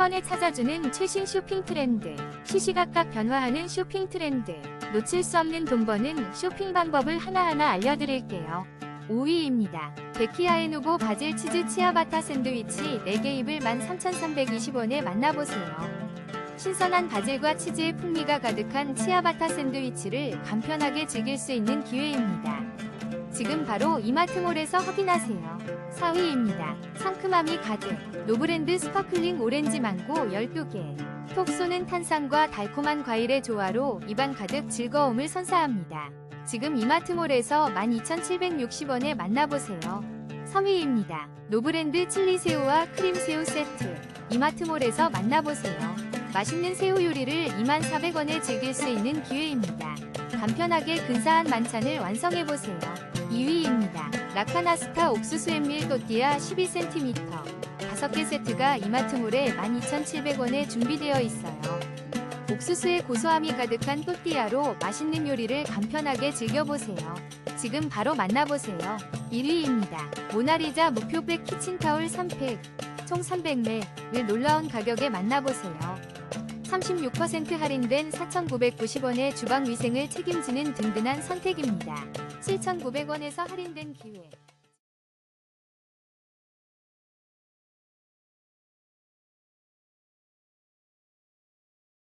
번에 찾아주는 최신 쇼핑 트렌드. 시시각각 변화하는 쇼핑 트렌드. 놓칠 수 없는 돈 버는 쇼핑 방법을 하나하나 알려드릴게요. 5위입니다. 베키아에누보 바질 치즈 치아바타 샌드위치 4개 입을 13,320원에 만나보세요. 신선한 바질과 치즈의 풍미가 가득한 치아바타 샌드위치를 간편하게 즐길 수 있는 기회입니다. 지금 바로 이마트몰에서 확인하세요. 4위입니다. 상큼함이 가득 노브랜드 스파클링 오렌지 망고 12개 톡 쏘는 탄산과 달콤한 과일의 조화로 입안 가득 즐거움을 선사합니다. 지금 이마트몰에서 12,760원에 만나보세요. 3위입니다. 노브랜드 칠리새우와 크림새우 세트 이마트몰에서 만나보세요. 맛있는 새우 요리를 24,000원에 즐길 수 있는 기회입니다. 간편하게 근사한 만찬을 완성해보세요. 2위입니다. 라카나스타 옥수수 햄밀 또띠아 12cm 5개 세트가 이마트몰에 12,700원에 준비되어 있어요. 옥수수의 고소함이 가득한 또띠아로 맛있는 요리를 간편하게 즐겨보세요. 지금 바로 만나보세요. 1위입니다. 모나리자 무표백 키친타올 3팩 총 300매를 놀라운 가격에 만나보세요. 36% 할인된 4,990원의 주방 위생을 책임지는 든든한 선택입니다. 7,900원에서 할인된 기회.